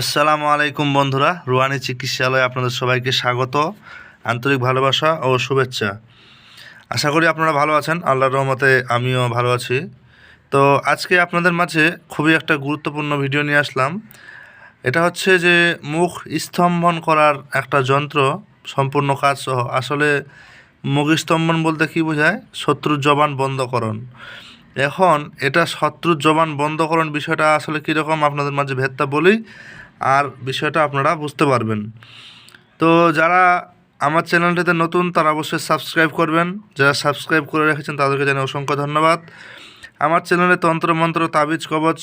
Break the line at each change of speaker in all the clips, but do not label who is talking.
আসসালামু আলাইকুম বন্ধুরা, রুয়ানি চিকিৎসালয়ে আপনাদের সবাইকে স্বাগত। আন্তরিক ভালোবাসা ও শুভেচ্ছা। আশা করি আপনারা ভালো আছেন, আল্লাহর রহমতে আমিও ভালো আছি। তো আজকে আপনাদের মাঝে খুবই একটা গুরুত্বপূর্ণ ভিডিও নিয়ে আসলাম। এটা হচ্ছে যে মুখ স্তম্ভন করার একটা যন্ত্র, সম্পূর্ণ কাজ সহ। আসলে মুখ স্তম্ভন বলতে কী বোঝায়? শত্রুর জবান বন্ধকরণ। এখন এটা শত্রুর জবান বন্ধকরণ বিষয়টা আসলে কীরকম আপনাদের মাঝে ভেদটা বলি। আর বিষয়টা আপনারা বুঝতে পারবেন। তো যারা আমার চ্যানেলটিতে নতুন, তারা অবশ্যই সাবস্ক্রাইব করবেন। যারা সাবস্ক্রাইব করে রেখেছেন, তাদেরকে জানাই অসংখ্য ধন্যবাদ। আমার চ্যানেলে তন্ত্রমন্ত্র, তাবিজ, কবচ,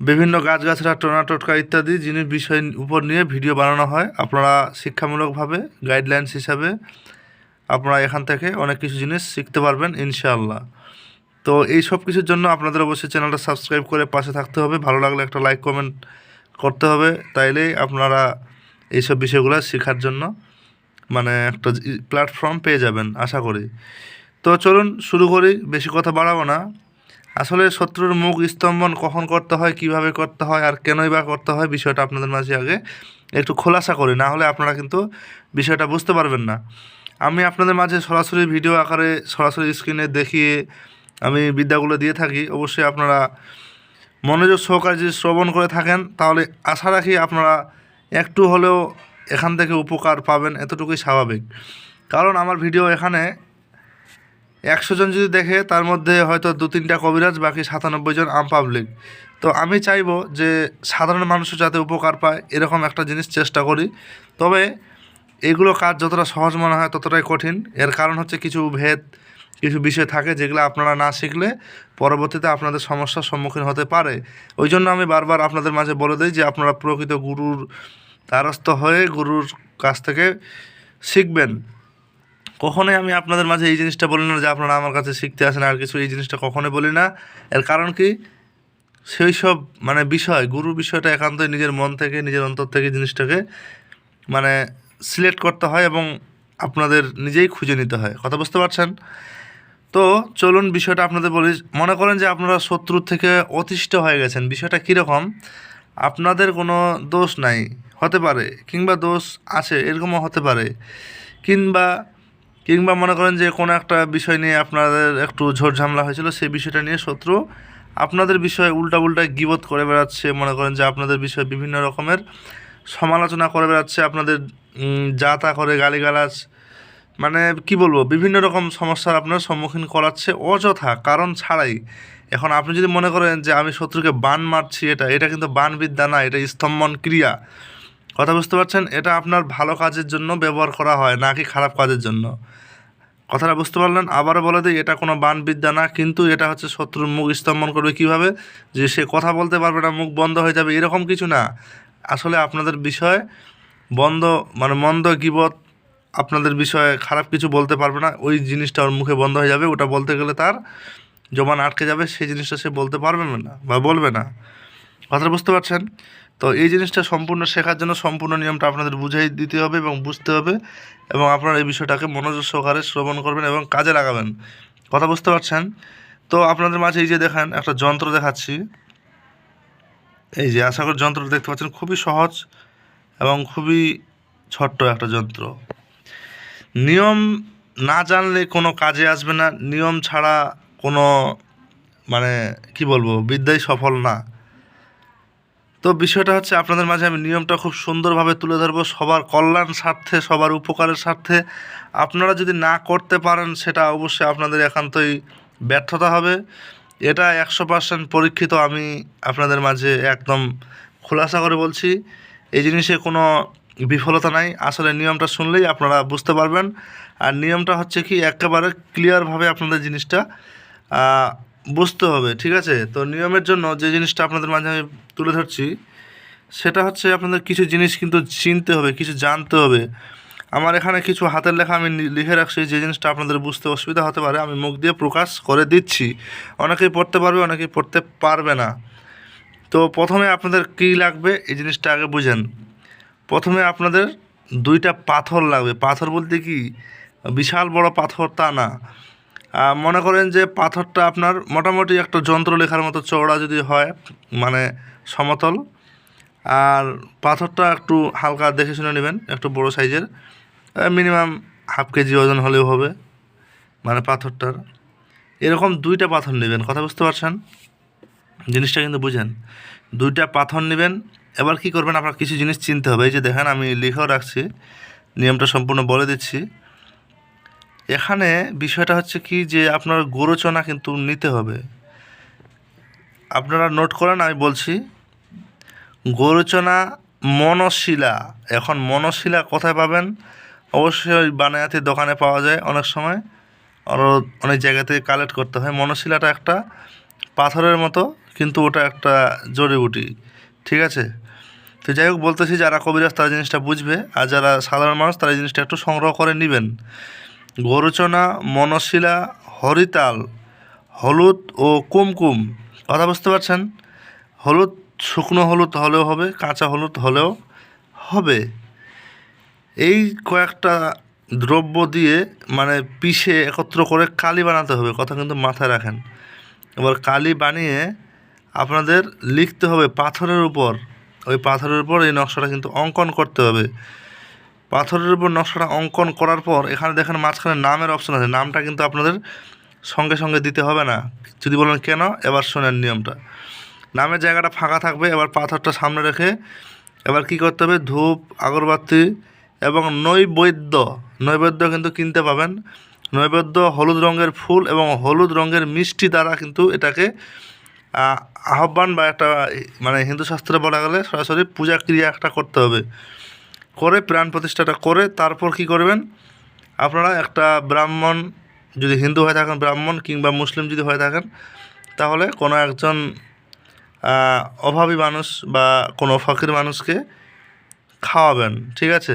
বিভিন্ন গাছগাছরা টোনা টোটকা ইত্যাদি জিনিস বিষয় উপর নিয়ে ভিডিও বানানো হয়। আপনারা শিক্ষামূলকভাবে, গাইডলাইন্স হিসাবে আপনারা এখান থেকে অনেক কিছু জিনিস শিখতে পারবেন, ইনশাআল্লাহ। তো এই সব কিছুর জন্য আপনাদের অবশ্যই চ্যানেলটা সাবস্ক্রাইব করে পাশে থাকতে হবে। ভালো লাগলে একটা লাইক, কমেন্ট করতে হবে, তাইলেই আপনারা এইসব বিষয়গুলো শেখার জন্য মানে একটা প্ল্যাটফর্ম পেয়ে যাবেন, আশা করি। তো চলুন শুরু করি, বেশি কথা বাড়াবো না। আসলে শত্রুর মুখ স্তম্ভন কখন করতে হয়, কীভাবে করতে হয়, আর কেনই বা করতে হয়, বিষয়টা আপনাদের মাঝে আগে একটু খোলাসা করি, না হলে আপনারা কিন্তু বিষয়টা বুঝতে পারবেন না। আমি আপনাদের মাঝে সরাসরি ভিডিও আকারে, সরাসরি স্ক্রিনে দেখিয়ে আমি বিদ্যাগুলো দিয়ে থাকি, অবশ্যই আপনারা মনোযোগ সহকারে যদি শ্রবণ করে থাকেন, তাহলে আশা রাখি আপনারা একটু হলেও এখান থেকে উপকার পাবেন, এতটুকুই স্বাভাবিক। কারণ আমার ভিডিও এখানে একশো জন যদি দেখে, তার মধ্যে হয়তো দু তিনটা কবিরাজ, বাকি সাতানব্বই জন আম পাবলিক তো আমি চাইব যে সাধারণ মানুষও যাতে উপকার পায়, এরকম একটা জিনিস চেষ্টা করি। তবে এগুলো কাজ যতটা সহজ মনে হয় ততটাই কঠিন। এর কারণ হচ্ছে কিছু ভেদ কিছু বিষয় থাকে যেগুলো আপনারা না শিখলে পরবর্তীতে আপনাদের সমস্যার সম্মুখীন হতে পারে। ওই জন্য আমি বারবার আপনাদের মাঝে বলে দিই যে আপনারা প্রকৃত গুরুর দ্বারস্থ হয়ে গুরুর কাছ থেকে শিখবেন। কখনোই আমি আপনাদের মাঝে এই জিনিসটা বলি না যে আপনারা আমার কাছে শিখতে আসেন আর কিছু এই জিনিসটা কখনোই বলি না। এর কারণ কি? সেই সব মানে বিষয় গুরু বিষয়টা একান্তই নিজের মন থেকে, নিজের অন্তর থেকে জিনিসটাকে মানে সিলেক্ট করতে হয় এবং আপনাদের নিজেই খুঁজে নিতে হয়। কথা বুঝতে পারছেন? তো চলুন বিষয়টা আপনাদের বলি। মনে করেন যে আপনারা শত্রুর থেকে অতিষ্ঠ হয়ে গেছেন। বিষয়টা কীরকম? আপনাদের কোনো দোষ নাই। হতে পারে, কিংবা দোষ আছে, এরকমও হতে পারে। কিংবা কিংবা মনে করেন যে কোনো একটা বিষয় নিয়ে আপনাদের একটু ঝামেলা হয়েছিল, সেই বিষয়টা নিয়ে শত্রু আপনাদের বিষয়ে উল্টা উল্টা গিবত করে বেড়াচ্ছে, মনে করেন যে আপনাদের বিষয়ে বিভিন্ন রকমের সমালোচনা করে বেড়াচ্ছে, আপনাদের যা তা করে গালিগালাজ মানে কি বলব, বিভিন্ন রকম সমস্যার আপনার সম্মুখীন করাচ্ছে অযথা, কারণ ছাড়াই। এখন আপনি যদি মনে করেন যে আমি শত্রুকে বান মারছি, এটা এটা কিন্তু বানবিদ্যা না, এটা স্তম্ভন ক্রিয়া। কথা বুঝতে পারছেন? এটা আপনার ভালো কাজের জন্য ব্যবহার করা হয়, না কি খারাপ কাজের জন্য। কথাটা বুঝতে পারলেন? আবারও বলে দিই, এটা কোনো বানবিদ্যা না, কিন্তু এটা হচ্ছে শত্রুর মুখ স্তম্ভন করবে কীভাবে? যে সে কথা বলতে পারবে না, মুখ বন্ধ হয়ে যাবে, এরকম কিছু না। আসলে আপনাদের বিষয় বন্ধ মানে মন্দ গিবত আপনাদের বিষয়ে খারাপ কিছু বলতে পারবে না, ওই জিনিসটা ওর মুখে বন্ধ হয়ে যাবে, ওটা বলতে গেলে তার জবান আটকে যাবে, সেই জিনিসটা সে বলতে পারবে না বা বলবে না। কথাটা বুঝতে পারছেন? তো এই জিনিসটা সম্পূর্ণ শেখার জন্য সম্পূর্ণ নিয়মটা আপনাদের বুঝাই দিতে হবে এবং বুঝতে হবে এবং আপনারা এই বিষয়টাকে মনোযোগ সহকারে শ্রবণ করবেন এবং কাজে লাগাবেন। কথা বুঝতে পারছেন? তো আপনাদের মাঝে এই যে দেখেন, একটা যন্ত্র দেখাচ্ছি। এই যে আশা করি যন্ত্রটা দেখতে পাচ্ছেন, খুবই সহজ এবং খুবই ছোট্ট একটা যন্ত্র। নিয়ম না জানলে কোনো কাজে আসবে না, নিয়ম ছাড়া কোনো মানে কি বলব, বিদ্যাই সফল না। তো বিষয়টা হচ্ছে আপনাদের মাঝে আমি নিয়মটা খুব সুন্দরভাবে তুলে ধরবো, সবার কল্যাণ স্বার্থে, সবার উপকারের স্বার্থে। আপনারা যদি না করতে পারেন, সেটা অবশ্যই আপনাদের একান্তই ব্যর্থতা হবে। এটা একশো পার্সেন্ট পরীক্ষিত আমি আপনাদের মাঝে একদম খোলাসা করে বলছি। এই জিনিসে কোনো বিফলতা নাই। আসলে নিয়মটা শুনলেই আপনারা বুঝতে পারবেন। আর নিয়মটা হচ্ছে কি, একেবারে ক্লিয়ারভাবে আপনাদের জিনিসটা বুঝতে হবে, ঠিক আছে? তো নিয়মের জন্য যে জিনিসটা আপনাদের মাঝে আমি তুলে ধরছি, সেটা হচ্ছে আপনাদের কিছু জিনিস কিন্তু চিনতে হবে, কিছু জানতে হবে। আমার এখানে কিছু হাতের লেখা আমি লিখে রাখছি, যে জিনিসটা আপনাদের বুঝতে অসুবিধা হতে পারে, আমি মুখ দিয়ে প্রকাশ করে দিচ্ছি। অনেকেই পড়তে পারবে, অনেকেই পড়তে পারবে না। তো প্রথমে আপনাদের কী লাগবে, এই জিনিসটা আগে বুঝেন। প্রথমে আপনাদের দুইটা পাথর লাগবে। পাথর বলতে কি? বিশাল বড় পাথর তা না। মনে করেন যে পাথরটা আপনার মোটামুটি একটা যন্ত্র লেখার মতো চওড়া যদি হয় মানে সমতল, আর পাথরটা একটু হালকা দেখে শুনে নেবেন, একটু বড় সাইজের মিনিমাম হাফ কেজি ওজন হলেও হবে মানে পাথরটার। এরকম দুইটা পাথর নেবেন, কথা বুঝতে পারছেন? জিনিসটা কিন্তু বুঝেন। দুইটা পাথর নেবেন এবার কি করবেন? আপনার কিছু জিনিস চিনতে হবে। এই যে দেখেন, আমি লিখেও রাখছি, নিয়মটা সম্পূর্ণ বলে দিচ্ছি। এখানে বিষয়টা হচ্ছে কি যে, আপনার গোরচনা কিন্তু নিতে হবে। আপনারা নোট করেন, আমি বলছি, গোরচনা মনশিলা। এখন মনশিলা কোথায় পাবেন? অবশ্যই ওই বানায়াতির দোকানে পাওয়া যায় অনেক সময়। আরও অনেক জায়গা থেকে কালেক্ট করতে হয়। মনশিলাটা একটা পাথরের মতো, কিন্তু ওটা একটা জড়িবুটি। ঠিক আছে? তো যাই হোক, বলতেছি যারা কবিরাজ, তারা জিনিসটা বুঝবে। আর যারা সাধারণ মানুষ, তারা জিনিসটা একটু সংগ্রহ করে নেবেন। গরুচনা, মনশিলা, হরিতাল, হলুদ ও কুমকুম। কথা বুঝতে পারছেন? হলুদ শুকনো হলুদ হলেও হবে, কাঁচা হলুদ হলেও হবে। এই কয়েকটা দ্রব্য দিয়ে মানে পিষে, একত্র করে কালি বানাতে হবে, কথা কিন্তু মাথায় রাখেন। এবার কালি বানিয়ে আপনাদের লিখতে হবে পাথরের উপর। ওই পাথরের উপর এই নকশাটা কিন্তু অঙ্কন করতে হবে। পাথরের উপর নকশাটা অঙ্কন করার পর এখানে দেখেন মাঝখানে নামের অপশন আছে। নামটা কিন্তু আপনাদের সঙ্গে সঙ্গে দিতে হবে না। যদি বলেন কেন, এবার শোনেন নিয়মটা। নামের জায়গাটা ফাঁকা থাকবে, এবার পাথরটা সামনে রেখে এবার কি করতে হবে? ধূপ, আগরবাতি এবং নৈবেদ্য। নৈবেদ্য কিন্তু কিনতে পাবেন। নৈবেদ্য হলুদ রঙের ফুল এবং হলুদ রঙের মিষ্টি দ্বারা কিন্তু এটাকে আহ্বান বা একটা মানে হিন্দু শাস্ত্রে বলা গেলে সরাসরি পূজা ক্রিয়া একটা করতে হবে। করে প্রাণ প্রতিষ্ঠাটা করে তারপর কি করবেন? আপনারা একটা ব্রাহ্মণ যদি হিন্দু হয়ে থাকেন, ব্রাহ্মণ কিংবা মুসলিম যদি হয়ে থাকেন, তাহলে কোনো একজন অভাবী মানুষ বা কোনো ফকির মানুষকে খাওয়াবেন, ঠিক আছে?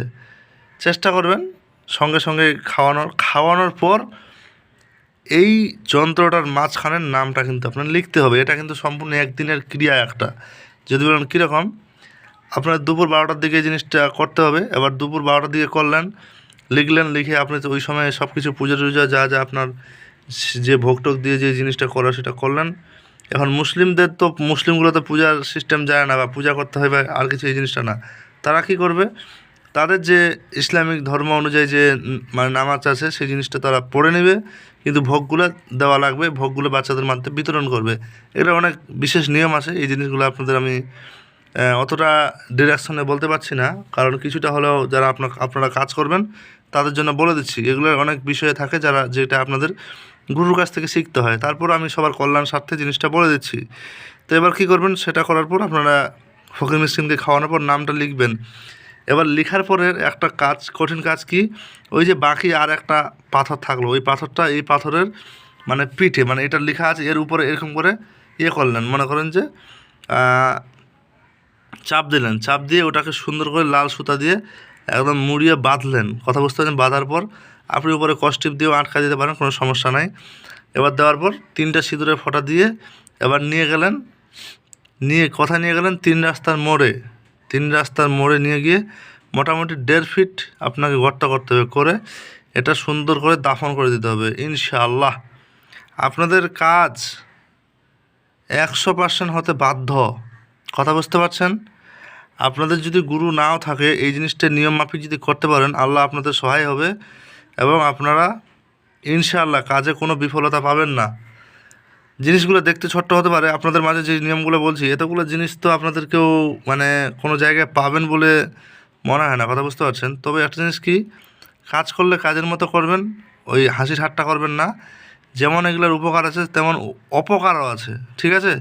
চেষ্টা করবেন সঙ্গে সঙ্গে খাওয়ানোর খাওয়ানোর পর এই যন্ত্রটার মাঝখানের নামটা কিন্তু আপনার লিখতে হবে। এটা কিন্তু সম্পূর্ণ একদিনের ক্রিয়া একটা। যদি বলেন কীরকম? আপনার দুপুর বারোটার দিকে এই জিনিসটা করতে হবে। এবার দুপুর বারোটার দিকে করলেন, লিখলেন, লিখে আপনি ওই সময় সব কিছু পুজো টুজো যা যা আপনার যে ভোগ টোক দিয়ে যে জিনিসটা করা সেটা করলেন। এখন মুসলিমদের তো মুসলিমগুলো তো পূজার সিস্টেম যায় না বা পূজা করতে হয় বা আর কিছু এই জিনিসটা না। তারা কি করবে? তাদের যে ইসলামিক ধর্ম অনুযায়ী যে মানে নামাজ আছে, সেই জিনিসটা তারা পড়ে নেবে। কিন্তু ভোগগুলো দেওয়া লাগবে, ভোগগুলো বাচ্চাদের মাধ্যমে বিতরণ করবে। এটা অনেক বিশেষ নিয়ম আছে, এই জিনিসগুলো আপনাদের আমি অতটা ডিরেকশনে বলতে পারছি না। কারণ কিছুটা হলেও যারা আপনার, আপনারা কাজ করবেন, তাদের জন্য বলে দিচ্ছি এগুলোর অনেক বিষয় থাকে যারা, যেটা আপনাদের গুরুর কাছ থেকে শিখতে হয়। তারপর আমি সবার কল্যাণ স্বার্থে জিনিসটা বলে দিচ্ছি। তো এবার কী করবেন, সেটা করার পর আপনারা ফকির মিসকিনকে খাওয়ানোর পর নামটা লিখবেন। এবার লেখার পরে একটা কাজ, কঠিন কাজ কি? ওই যে বাকি আর একটা পাথর থাকল। ওই পাথরটা এই পাথরের মানে পিঠে মানে এটা লেখা আছে, এর উপরে এরকম করে ইয়ে করলেন। মনে করেন যে চাপ দিলেন। চাপ দিয়ে ওটাকে সুন্দর করে লাল সুতা দিয়ে একদম মুড়িয়ে বাঁধলেন। কথা বুঝতে পারছেন? বাঁধার পর আপনি উপরে কস্টিপ দিয়েও আটকা দিতে পারেন, কোনো সমস্যা নাই। এবার দেওয়ার পর তিনটা সিঁদুরের ফোঁটা দিয়ে এবার নিয়ে গেলেন, নিয়ে, কথা নিয়ে গেলেন তিন রাস্তার মোড়ে। তিন রাস্তার মোড়ে নিয়ে গিয়ে মোটামুটি দেড় ফিট আপনাকে গর্ত করতে হবে। করে এটা সুন্দর করে দাফন করে দিতে হবে, ইনশাআল্লাহ। আপনাদের কাজ একশো পার্সেন্ট হতে বাধ্য। কথা বুঝতে পারছেন? আপনাদের যদি গুরু নাও থাকে, এই জিনিসটা নিয়ম মাফিক যদি করতে পারেন, আল্লাহ আপনাদের সহায় হবে এবং আপনারা ইনশাআল্লাহ কাজে কোনো বিফলতা পাবেন না। জিনিসগুলো দেখতে ছোট্ট হতে পারে, আপনাদের মাঝে যে নিয়মগুলো বলছি, এতগুলো জিনিস তো আপনাদের কেউ মানে কোনো জায়গায় পাবেন বলে মনে হয় না, কথা বুঝতে পারছেন? তবে একটা জিনিস কি, কাজ করলে কাজের মতো করবেন, ওই হাসি ঠাট্টা করবেন না, যেমন এগুলোর উপকার আছে, তেমন অপকারও আছে, ঠিক আছে?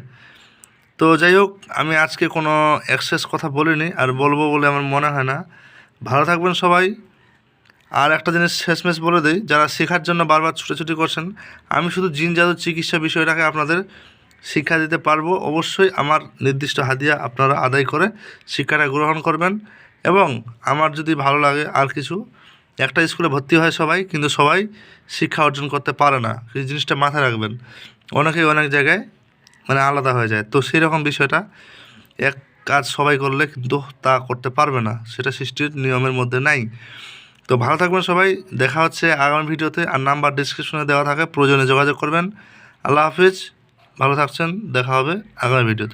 তো যাই হোক, আমি আজকে কোনো এক্সেস কথা বলিনি, আর বলব বলে আমার মনে হয় না। ভালো থাকবেন সবাই। আর একটা জিনিস শেষমেশ বলে দিই, যারা শেখার জন্য বারবার ছুটোছুটি করছেন, আমি শুধু জিন জাদুর চিকিৎসা বিষয়টাকে আপনাদের শিক্ষা দিতে পারব। অবশ্যই আমার নির্দিষ্ট হাদিয়া আপনারা আদায় করে শিক্ষাটা গ্রহণ করবেন এবং আমার যদি ভালো লাগে আর কিছু, একটা স্কুলে ভর্তি হয় সবাই, কিন্তু সবাই শিক্ষা অর্জন করতে পারে না। এই জিনিসটা মাথায় রাখবেন। অনেকেই অনেক জায়গায় মানে আলাদা হয়ে যায়। তো সেই রকম বিষয়টা এক কাজ সবাই করলে কিন্তু তা করতে পারবে না। সেটা সৃষ্টির নিয়মের মধ্যে নাই। তো ভালো থাকবেন সবাই, দেখা হচ্ছে আগামী ভিডিওতে আর নাম্বার ডিসক্রিপশনে দেওয়া থাকে, প্রয়োজনে যোগাযোগ করবেন। আল্লাহ হাফিজ, ভালো থাকছেন, দেখা হবে আগামী ভিডিওতে।